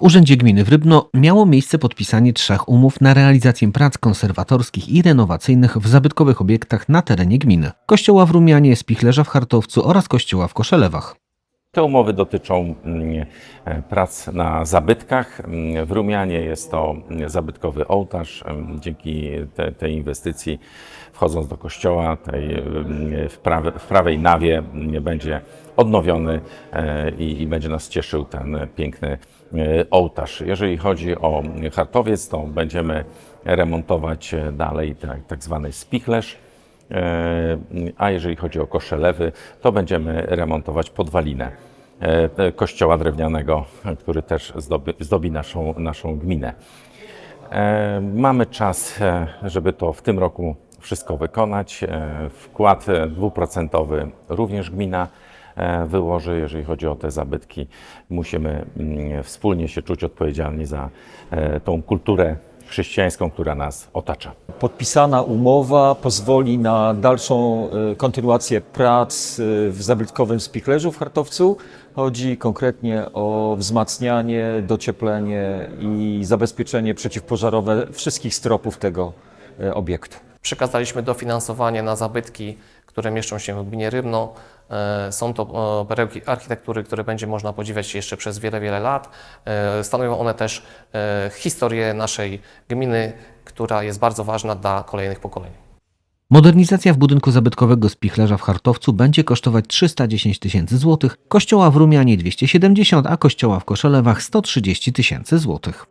W Urzędzie Gminy w Rybno miało miejsce podpisanie trzech umów na realizację prac konserwatorskich i renowacyjnych w zabytkowych obiektach na terenie gminy. Kościoła w Rumianie, Spichlerza w Hartowcu oraz kościoła w Koszelewach. Te umowy dotyczą mm, e, prac na zabytkach. Mm, W Rumianie jest to mm, zabytkowy ołtarz. Dzięki te, tej inwestycji, wchodząc do kościoła, tej, w, prawe, w prawej nawie będzie odnowiony e, i, będzie nas cieszył ten piękny e, ołtarz. Jeżeli chodzi o Hartowiec, to będziemy remontować e, dalej tak, tak zwany spichlerz. A jeżeli chodzi o koszelewy, to będziemy remontować podwalinę kościoła drewnianego, który też zdobi, zdobi naszą, naszą gminę. Mamy czas, żeby to w tym roku wszystko wykonać. Wkład dwuprocentowy również gmina wyłoży. Jeżeli chodzi o te zabytki, musimy mm, wspólnie się czuć odpowiedzialni za e, tą kulturę chrześcijańską, która nas otacza. Podpisana umowa pozwoli na dalszą e, kontynuację prac e, w zabytkowym spichlerzu w Hartowcu. Chodzi konkretnie o wzmacnianie, docieplenie i zabezpieczenie przeciwpożarowe wszystkich stropów tego e, obiektu. Przekazaliśmy dofinansowanie na zabytki, które mieszczą się w gminie Rybno. E, Są to e, perełki architektury, które będzie można podziwiać jeszcze przez wiele, wiele lat. E, Stanowią one też historię naszej gminy, która jest bardzo ważna dla kolejnych pokoleń. Modernizacja w budynku zabytkowego Spichlerza w Hartowcu będzie kosztować 310 tysięcy złotych, kościoła w Rumianie 270, a kościoła w Koszelewach 130 tysięcy złotych.